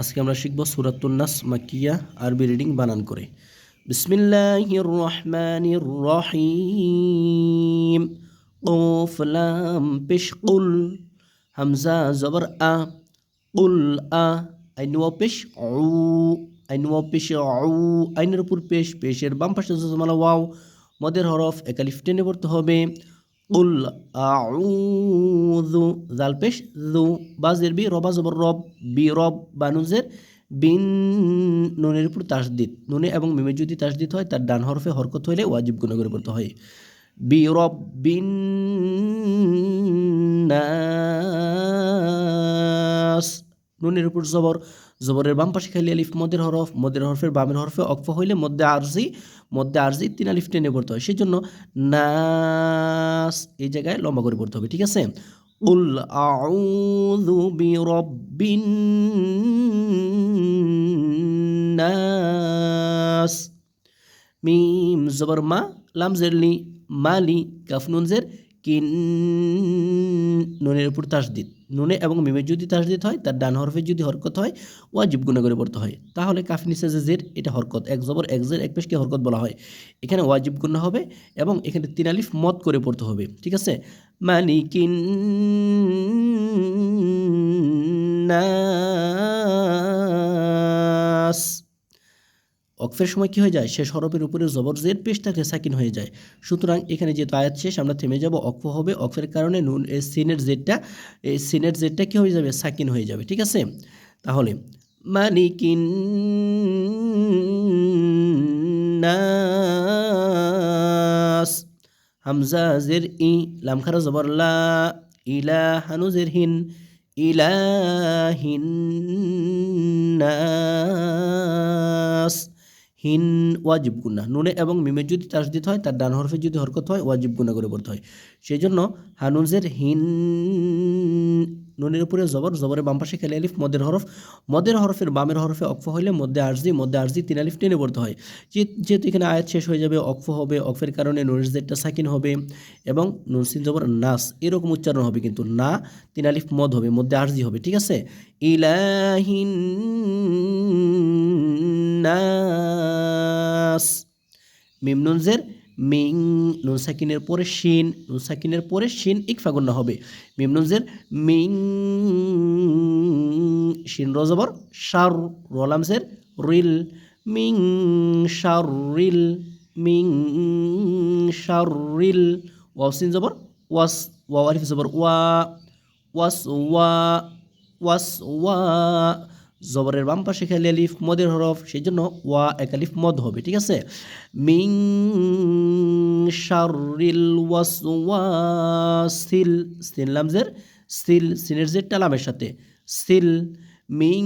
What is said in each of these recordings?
আজকে আমরা শিখব সুরাতুন্নাস মাকিয়া আরবি রিডিং বানান করে বিসমিল্লাহির রহমানির রহিম قوف لام পেশ কুল হামজা জবর আ কুল আ আইন ওয়া পেশ উ আইন ওয়া পেশ উ আইনের উপর পেশ পেশের বাম পাশে জজমালা ওয়াও মদের হরফ একালিফ টেনে পড়তে হবে কুল আউযু জাল পেশ জু বাজের বি রবা জবর রব বি রব বানুজের বিন নুনের উপর তাসদিদ। নুনে এবং মিমে যদি তাসদিদ হয়, তার ডান হরফে হরকত হইলে ওয়াজিব গুণ পড়তে হয়। বি রব বিন নাস। নুনের উপর জবর। জবরের বাম পাশে খালি আলিফ, মদের হরফ। মদের হরফের বামের হরফে অক্ফ হইলে মধ্যে আরজি। মধ্যে আরজি তিন আলিফ টেনে পড়তে হয়। সেই জন্য নাস এই জায়গায় লম্বা করে পড়তে হবে, ঠিক আছে? উল আউযু বিরাব্বিন নাস। মিম জবর মা, লাম জেরলি মালি কাফনুনজের জের কিন, নুনের উপর তাসদিদ। নুনে এবং মিমে যদি তাসদিদ হয়, তার ডান হরফে যদি হরকত হয়, ওয়াজিব গুণা করে পড়তে হয়। তাহলে কাফ নিচে জের, এটা হরকত। এক জবর, এক জের, এক পেশকে হরকত বলা হয়। এখানে ওয়াজিব গুণা হবে এবং এখানে তিন আলিফ মত করে পড়তে হবে। ঠিক আছে? মালিকিন নাস। অক্ফের সময় কি হয়ে যায়? সে হরফের উপরে জবর জের পেশ থাকলে সাকিন হয়ে যায়। সুতরাং এখানে যেহেতু আয়াত শেষ, আমরা থেমে যাব, অক্ফ হবে। অক্ফের কারণে নুন এই সিনের জেডটা এই সিনের জেডটা কি হয়ে যাবে? সাকিন হয়ে যাবে, ঠিক আছে? তাহলে, মালিকিন নাস, হামজা জের ই লামখারা জবর লা, ইলা হানু জের হিন, ইলাহিন নাস। হিন ওয়াজিব গুণা নুনে এবং মিমের যদি তাসদিত হয়, তার ডান হরফে যদি হরকত হয়, ওয়াজিব গুণা করে পড়তে হয়। সেই জন্য হানুজের হিন নুনের উপরে জবর, জবরের বাম পাশে খেলে আলিফ, মদের হরফ। মদের হরফের বামের হরফে অক্ফ হইলে মধ্যে আরজি মধ্যে আরজি তিন আলিফ টেনে পড়তে হয়। যেহেতু এখানে আয়াত শেষ হয়ে যাবে, অক্ফ হবে, অক্ফের কারণে নুনের জেরটা সাকিন হবে এবং নুনসিন জবর নাস, এরকম উচ্চারণ হবে কিন্তু না, তিন আলিফ মদ হবে মধ্যে আরজি হবে, ঠিক আছে? ইলাহিন নাস মিম নুনজের মিং নুন সাকিনের পরে শিন নুন সাকিনের পরে শিন ইকফা গণ্য হবে. মিম নুনজের মিং শিন রজবর শার রলামসের রিল মিং শার রিল মিং শার রিল ওয়াসিন জবর ওয়াস ওয়া আলিফ জবর ওয়া ওয়াস ওয়া ওয়াস ওয়া জবরের বাম পাশে খেলে আলিফ মদের হরফ, সেই জন্য ওয়া এক আলিফ মদ হবে, ঠিক আছে? মিং শারিল ওয়াসওয়াসিল সিল লামজের, সিল, সিনের জের টালামের সাথে। সিল মিং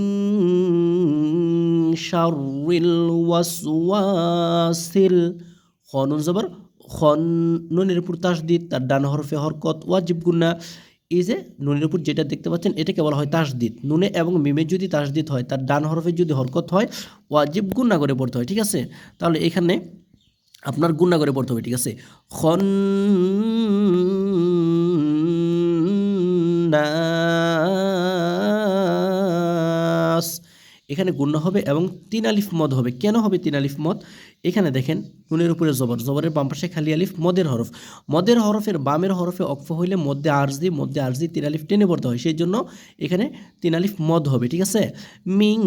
শারিল ওয়াসওয়াসিল খনুন জবর খন নুনের উপর তাসদিদ, তার ডান হরফে হরকত, ওয়াজিব গুন্না এই যে নুনের উপর যেটা দেখতে পাচ্ছেন, এটাকে বলা হয় তাসদিদ। নুনে এবং মিমে যদি তাসদিদ হয়, তার ডান হরফের যদি হরকত হয়, ওয়াজিব গুন্না করে পড়তে হয়, ঠিক আছে? তাহলে এখানে আপনার গুন্না করে পড়তে হবে, ঠিক আছে? খন নাস এখানে গুণ্য হবে এবং তিন আলিফ মদ হবে। কেন হবে তিন আলিফ মদ? এখানে দেখেন নুনের উপরে জবর। জবরের বাম পাশে খালি আলিফ, মদের হরফ। মদের হরফের বামের হরফে অক্ফ হইলে মধ্যে আরজি মধ্যে আরজি তিন আলিফ টেনে পড়তে হয়। সেই জন্য এখানে তিন আলিফ মদ হবে, ঠিক আছে? মিং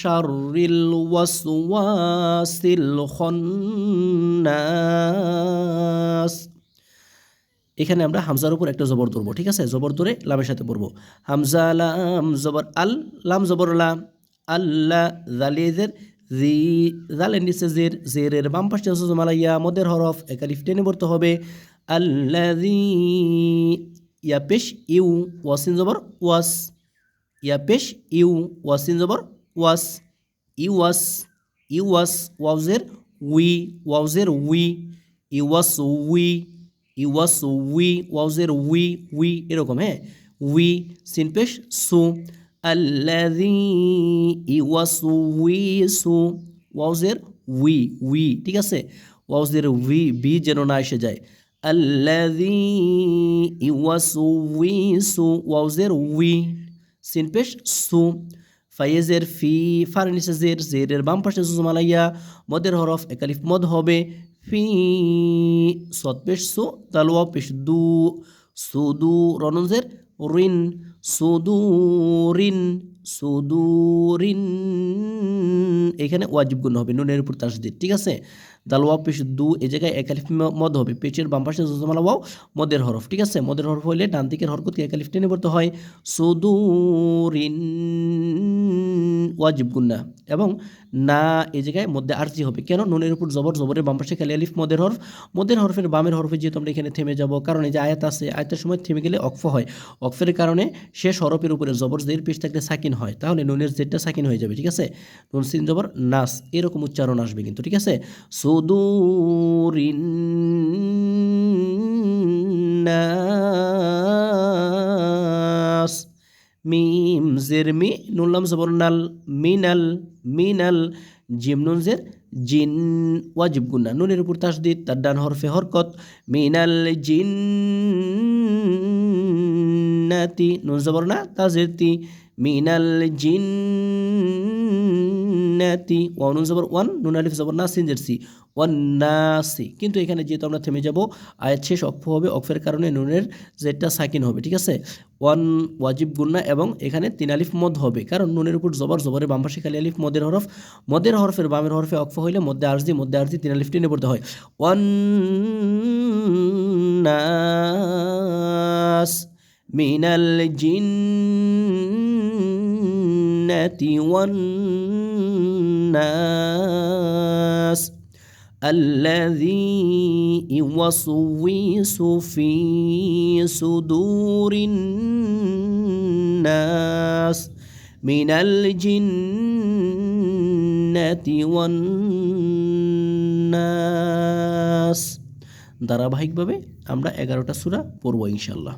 শারিল ওয়াসওয়াসিল এখানে আমরা হামজার উপর একটা জবর ধরবো, ঠিক আছে? জবর ধরে লামের সাথে পড়ব। হামজা লাম, জবর আল, লাম, জবর লাম। আল্লাহ জালিয়েজের জি, জালের নিচে জের, জেরের বাম পাশে মালাইয়া মদের হরফ একালিফ টেনে পড়তে হবে। আল্লাজি ইয়া পেশ, ইউ, ওয়াসিন, জবর, ওয়াস। ইয়া পেশ, ইউ, ওয়াসিন, জবর, ওয়াস। ইউ ওয়াস ইউ, ওয়াস ওয়াউজের উই ওয়াউজের উই। ইউ, ওয়াস, উই। ইউ ওয়াস উই ওয়াউজের উই উই এরকম হ্যাঁ? উই সিন পেশ, সু। আল্লাযী ইওয়াসউইসু ওয়াউজের উই উই ঠিক আছে? ওয়াউজের উই বি যেন না এসে যায়। আল্লাযী ইওয়াসউইসু ওয়াউজের উই সিন পেশ, সু। ফাইয়েজের ফি ফার্নিসেজের জেরের বাম পাশে জুজমালাইয়া মদের হরফ একালিফ মদ হবে। ফি সৎ পেশ সু তালুয়া পেশ দু সুদু রনজের রিন সুদুরিন সুদুরিন। এখানে ওয়াজিব গুণ হবে, নুনের উপর তাসদিদ, ঠিক আছে? দাল ওয়াও পেশ দু এই জায়গায় একালিফ মদ হবে পেটের বাম পাশে জুজমালা ওয়াও, মদের হরফ, ঠিক আছে? মদের হরফ হইলে ডান দিকের হরকতকে একালিফ টেনে পড়তে হয়, সুদুরিন। ওয়াজিব গুন্না। এবং না এই জায়গায় মধ্যে আরজি হবে। কেন? নুনের উপর জবর, জবরের বাম পাশে খালি আলিফ, মদের হরফ। মদের হরফের বামের হরফে যেহেতু আমরা এখানে থেমে যাব, কারণ এই যে আয়াত আছে, আয়াতের সময় থেমে গেলে অক্ফ হয়। অক্ফের কারণে শেষ হরফের উপরে জবর, জের, পেশ থাকলে সাকিন হয়। তাহলে নুনের জেরটা সাকিন হয়ে যাবে, ঠিক আছে? নুন, সিন, জবর, নাস, এরকম উচ্চারণ আসবে কিন্তু, ঠিক আছে? সুদুরিন জের মি নুনলাম সবর্ণাল নাল মিনাল মিনাল জিম নুন জের জিন ওয়াজিব গুন্না নুনের উপর তাসদিদ তার ডান হরফে হরকত মিনাল জিন নাতি নুন জবর না তাজের তি মিনাল জিন নাতি ওয়ান নুন, জবর, ওয়ান, নুন, আলিফ, জবর, না সিনজের সি। ওয়ান নাসি কিন্তু এখানে যেহেতু আমরা থেমে যাব, আয়াত শেষ অক্ষ হবে অক্ষের কারণে নুনের জেডটা সাকিন হবে, ঠিক আছে? ওয়ান, ওয়াজিব গুন্না এবং এখানে তিন আলিফ মদ হবে, কারণ নুনের উপর জবর, জবরের বাম পাশে খালি আলিফ, মদের হরফ। মদের হরফের বামের হরফে অক্ষ হইলে মধ্যে আরজি মধ্যে আরজি তিন আলিফ টেনে পড়তে হয়। ওয়ান নাস মিনাল জিন্নাতি, ওয়ান নাস الذي يوسوس في صدور الناس من الجنة والناس ধারাবাহিকভাবে আমরা এগারোটা সূরা পড়ব ইনশাল্লাহ